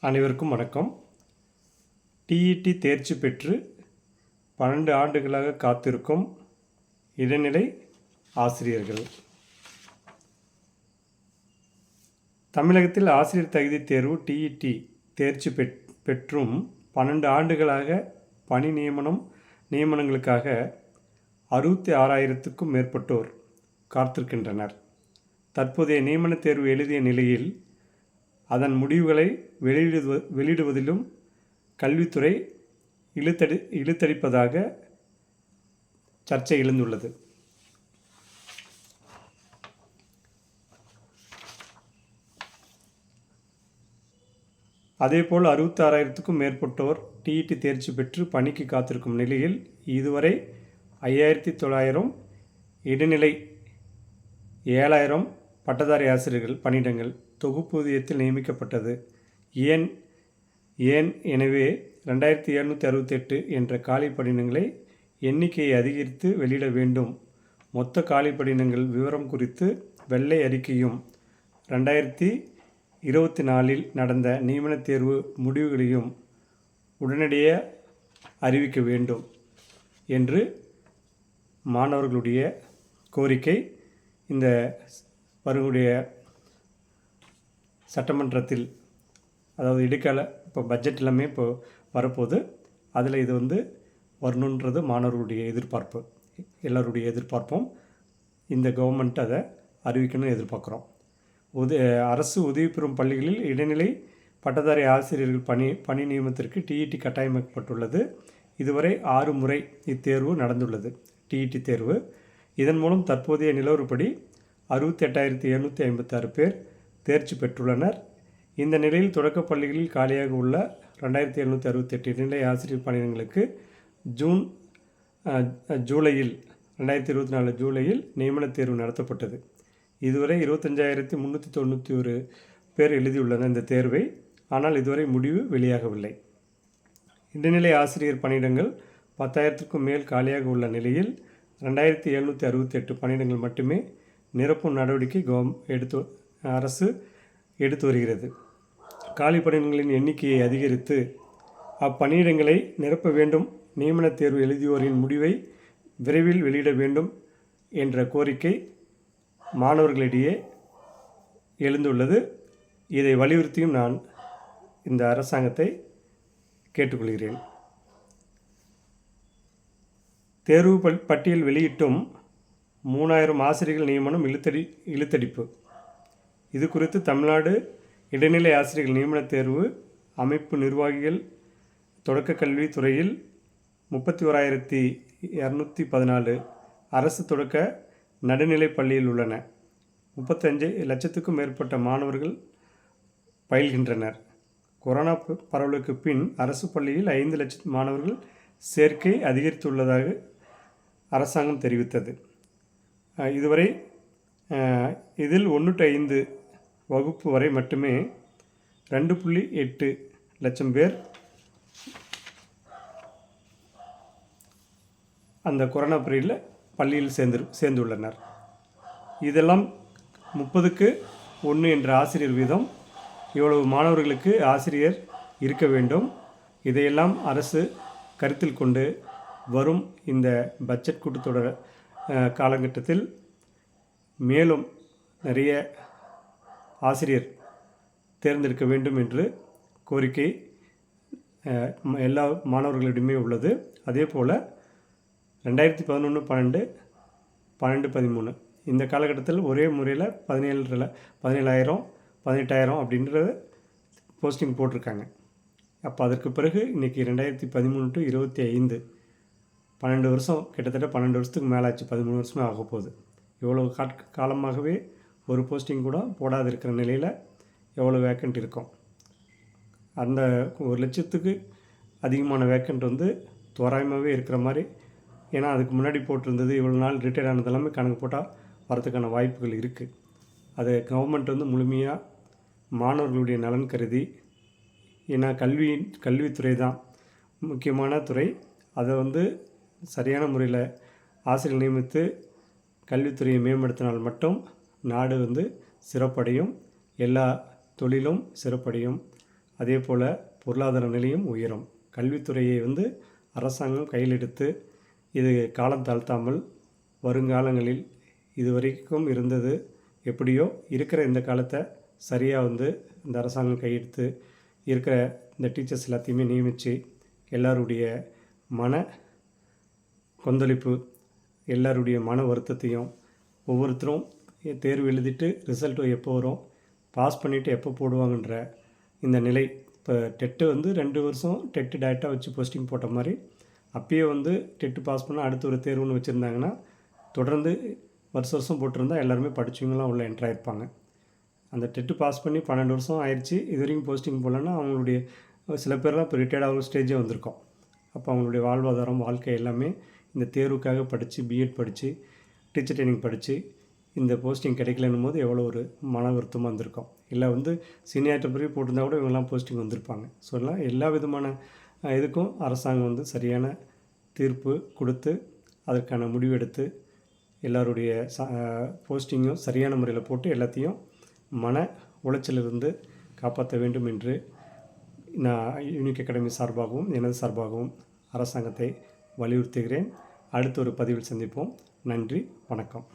அனைவருக்கும் வணக்கம். டிஇடி தேர்ச்சி பெற்று பன்னெண்டு ஆண்டுகளாக காத்திருக்கும் இடைநிலை ஆசிரியர்கள். தமிழகத்தில் ஆசிரியர் தகுதி தேர்வு டிஇடி தேர்ச்சி பெற் பெற்றும் பன்னெண்டு ஆண்டுகளாக பணி நியமனம் நியமனங்களுக்காக அறுபத்தி ஆறாயிரத்துக்கும் மேற்பட்டோர் காத்திருக்கின்றனர். தற்போதைய நியமன தேர்வு எழுதிய நிலையில் அதன் முடிவுகளை வெளியிடுவ வெளியிடுவதிலும் கல்வித்துறை இழுத்தடி இழுத்தடிப்பதாக சர்ச்சை எழுந்துள்ளது. அதேபோல் அறுபத்தாறாயிரத்துக்கும் மேற்பட்டோர் டிஇடி தேர்ச்சி பெற்று பணிக்கு காத்திருக்கும் நிலையில் இதுவரை ஐயாயிரத்தி தொள்ளாயிரம் இடைநிலை ஏழாயிரம் பட்டதாரி ஆசிரியர்கள் பணியிடங்கள் தொகுப்பூதியத்தில் நியமிக்கப்பட்டது. ஏன்? ஏன்? எனவே ரெண்டாயிரத்தி எழுநூற்றி அறுபத்தெட்டு என்ற காலி படினங்களை எண்ணிக்கையை அதிகரித்து வெளியிட வேண்டும். மொத்த காலி விவரம் குறித்து வெள்ளை அறிக்கையும் ரெண்டாயிரத்தி இருபத்தி நாலில் நடந்த நியமனத் தேர்வு முடிவுகளையும் உடனடியே அறிவிக்க வேண்டும் என்று மாணவர்களுடைய கோரிக்கை. இந்த வருடைய சட்டமன்றத்தில் அதாவது இடைக்கால இப்போ பட்ஜெட் எல்லாமே இப்போ வரப்போகுது. அதில் இது வந்து வரணுன்றது மாணவர்களுடைய எதிர்பார்ப்பு. எல்லோருடைய எதிர்பார்ப்பும் இந்த கவர்மெண்ட் அதை அறிவிக்கணும்னு எதிர்பார்க்குறோம். உத அரசு உதவி பெறும் பள்ளிகளில் இடைநிலை பட்டதாரி ஆசிரியர்கள் பணி பணி நியமனத்திற்கு டிஇடி கட்டாயமாக்கப்பட்டுள்ளது. இதுவரை ஆறு முறை இத்தேர்வு நடந்துள்ளது. டிஇடி தேர்வு. இதன் மூலம் தற்போதைய நிலவரப்படி அறுபத்தி எட்டாயிரத்தி எழுநூற்றி ஐம்பத்தாறு பேர் தேர்ச்சி பெற்றுள்ளனர். இந்த நிலையில் தொடக்கப் பள்ளிகளில் காலியாக உள்ள ரெண்டாயிரத்தி எழுநூற்றி அறுபத்தெட்டு இடைநிலை ஆசிரியர் பணியிடங்களுக்கு ஜூன் ஜூலையில் ரெண்டாயிரத்தி இருபத்தி நாலு ஜூலையில் நியமனத் தேர்வு நடத்தப்பட்டது. இதுவரை இருபத்தஞ்சாயிரத்தி முந்நூற்றி தொண்ணூற்றி ஒரு பேர் எழுதியுள்ளனர் இந்த தேர்வை. ஆனால் இதுவரை முடிவு வெளியாகவில்லை. இடைநிலை ஆசிரியர் பணியிடங்கள் பத்தாயிரத்துக்கும் மேல் காலியாக உள்ள நிலையில் ரெண்டாயிரத்தி எழுநூற்றி அறுபத்தெட்டு பணியிடங்கள் மட்டுமே நிரப்பும் நடவடிக்கை கவர்ம் எடுத்து அரசு எடுத்து வருகிறது. காலி பணியிடங்களின் எண்ணிக்கையை அதிகரித்து அப்பணியிடங்களை நிரப்ப வேண்டும். நியமனத் தேர்வு எழுதியோரின் முடிவை விரைவில் வெளியிட வேண்டும் என்ற கோரிக்கை மாணவர்களிடையே எழுந்துள்ளது. இதை வலியுறுத்தியும் நான் இந்த அரசாங்கத்தை கேட்டுக்கொள்கிறேன். தேர்வு பட்டியல் வெளியிட்டும் மூணாயிரம் ஆசிரியர்கள் நியமனம் இழுத்தடி இழுத்தடிப்பு. இது குறித்து தமிழ்நாடு இடைநிலை ஆசிரியர்கள் நியமனத் தேர்வு அமைப்பு நிர்வாகிகள் தொடக்க கல்வி துறையில் முப்பத்தி ஓராயிரத்தி இரநூத்தி பதினாலு அரசு தொடக்க நடுநிலைப் பள்ளியில் உள்ளன. முப்பத்தஞ்சு லட்சத்துக்கும் மேற்பட்ட மாணவர்கள் பயில்கின்றனர். கொரோனா பரவலுக்கு பின் அரசு பள்ளியில் ஐந்து லட்சம் மாணவர்கள் சேர்க்கை அதிகரித்துள்ளதாக அரசாங்கம் தெரிவித்தது. இதுவரை இதில் ஒன்று டு ஐந்து வகுப்பு வரை மட்டுமே ரெண்டு புள்ளி எட்டு லட்சம் பேர் அந்த கொரோனா பீரியடில் பள்ளியில் சேர்ந்து சேர்ந்துள்ளனர். இதெல்லாம் முப்பதுக்கு ஒன்று என்ற ஆசிரியர் வீதம். இவ்வளவு மாணவர்களுக்கு ஆசிரியர் இருக்க வேண்டும். இதையெல்லாம் அரசு கருத்தில் கொண்டு வரும் இந்த பட்ஜெட் கூட்டத்தொடர் காலகட்டத்தில். மேலும் நிறைய ஆசிரியர் தேர்ந்தெடுக்க வேண்டும் என்று கோரிக்கை எல்லா மாணவர்களிடமே உள்ளது. அதே போல் ரெண்டாயிரத்தி பதினொன்று பன்னெண்டு பன்னெண்டு பதிமூணு. இந்த காலகட்டத்தில் ஒரே முறையில் பதினேழு பதினேழாயிரம் பதினெட்டாயிரம் அப்படின்றத போஸ்டிங் போட்டிருக்காங்க. அப்போ அதற்கு பிறகு இன்றைக்கி ரெண்டாயிரத்தி பதிமூணு டு இருபத்தி ஐந்து பன்னெண்டு வருஷம் கிட்டத்தட்ட பன்னெண்டு வருஷத்துக்கு மேலே ஆச்சு பதிமூணு வருஷமே ஆக போகுது இவ்வளோ காட் காலமாகவே ஒரு போஸ்டிங் கூட போடாது இருக்கிற நிலையில் எவ்வளோ வேக்கண்ட் இருக்கும்? அந்த ஒரு லட்சத்துக்கு அதிகமான வேக்கண்ட் வந்து தோராயமாகவே இருக்கிற மாதிரி ஏன்னா அதுக்கு முன்னாடி போட்டிருந்தது இவ்வளோ நாள் ரிட்டையர் ஆனது எல்லாமே கணக்கு போட்டால் வரதுக்கான வாய்ப்புகள் இருக்குது அதை கவர்மெண்ட் வந்து முழுமையாக மாணவர்களுடைய நலன் கருதி ஏன்னா கல்வி கல்வித்துறை தான் முக்கியமான துறை. அதை வந்து சரியான முறையில் ஆசிரியர் நியமித்து கல்வித்துறையை மேம்படுத்தினால் மட்டும் நாடு வந்து சிறப்படையும் எல்லா தொழிலும் சிறப்படையும். அதே போல் பொருளாதார நிலையும் உயரும். கல்வித்துறையை வந்து அரசாங்கம் கையில் எடுத்து இது காலம் தாழ்த்தாமல் வருங்காலங்களில் இதுவரைக்கும் இருந்தது. எப்படியோ இருக்கிற இந்த காலத்தை சரியாக வந்து இந்த அரசாங்கம் கையெடுத்து இருக்கிற இந்த டீச்சர்ஸ் எல்லாத்தையுமே நியமித்து எல்லாருடைய மன கொந்தளிப்பு எல்லாருடைய மன வருத்தத்தையும் ஒவ்வொருத்தரும் தேர்வு எழுதிட்டு ரிசல்ட்டு எப்போ வரும்? பாஸ் பண்ணிவிட்டு எப்போ போடுவாங்கன்ற இந்த நிலை. இப்போ டெட்டு வந்து ரெண்டு வருஷம் டெட்டு டேரெக்டாக வச்சு போஸ்டிங் போட்ட மாதிரி அப்பயே வந்து டெட்டு பாஸ் பண்ணால் அடுத்து ஒரு தேர்வுன்னு வச்சுருந்தாங்கன்னா தொடர்ந்து வருஷ வருஷம் போட்டிருந்தா எல்லாருமே படிச்சவங்களாம் உள்ள என்ட்ரு ஆயிருப்பாங்க. அந்த டெட்டு பாஸ் பண்ணி பன்னெண்டு வருஷம் ஆயிடுச்சு இது வரைக்கும் போஸ்டிங் போடலன்னா அவங்களுடைய சில பேர்லாம் இப்போ ரிட்டையர்ட் ஆகிற ஸ்டேஜே வந்திருக்கோம். அப்போ அவங்களுடைய வாழ்வாதாரம் வாழ்க்கை எல்லாமே இந்த தேர்வுக்காக படித்து பிஎட் படித்து டீச்சர் ட்ரைனிங் படித்து இந்த போஸ்டிங் கிடைக்கலன்னும் போது எவ்வளோ ஒரு மன வருத்தமாக வந்திருக்கும் இல்லை வந்து சீனியார்ட்ட பிறகு போட்டிருந்தா கூட இவங்கெல்லாம் போஸ்டிங் வந்திருப்பாங்க. ஸோ எல்லாம் எல்லா விதமான இதுக்கும் அரசாங்கம் வந்து சரியான தீர்ப்பு கொடுத்து அதற்கான முடிவெடுத்து எல்லாருடைய ச போஸ்டிங்கும் சரியான முறையில் போட்டு எல்லாத்தையும் மன உளைச்சலிருந்து காப்பாற்ற வேண்டும் என்று நான் யூனிக் அகாடமி சார்பாகவும் எனது சார்பாகவும் அரசாங்கத்தை வலியுறுத்துகிறேன். அடுத்த ஒரு பதிவில் சந்திப்போம். நன்றி வணக்கம்.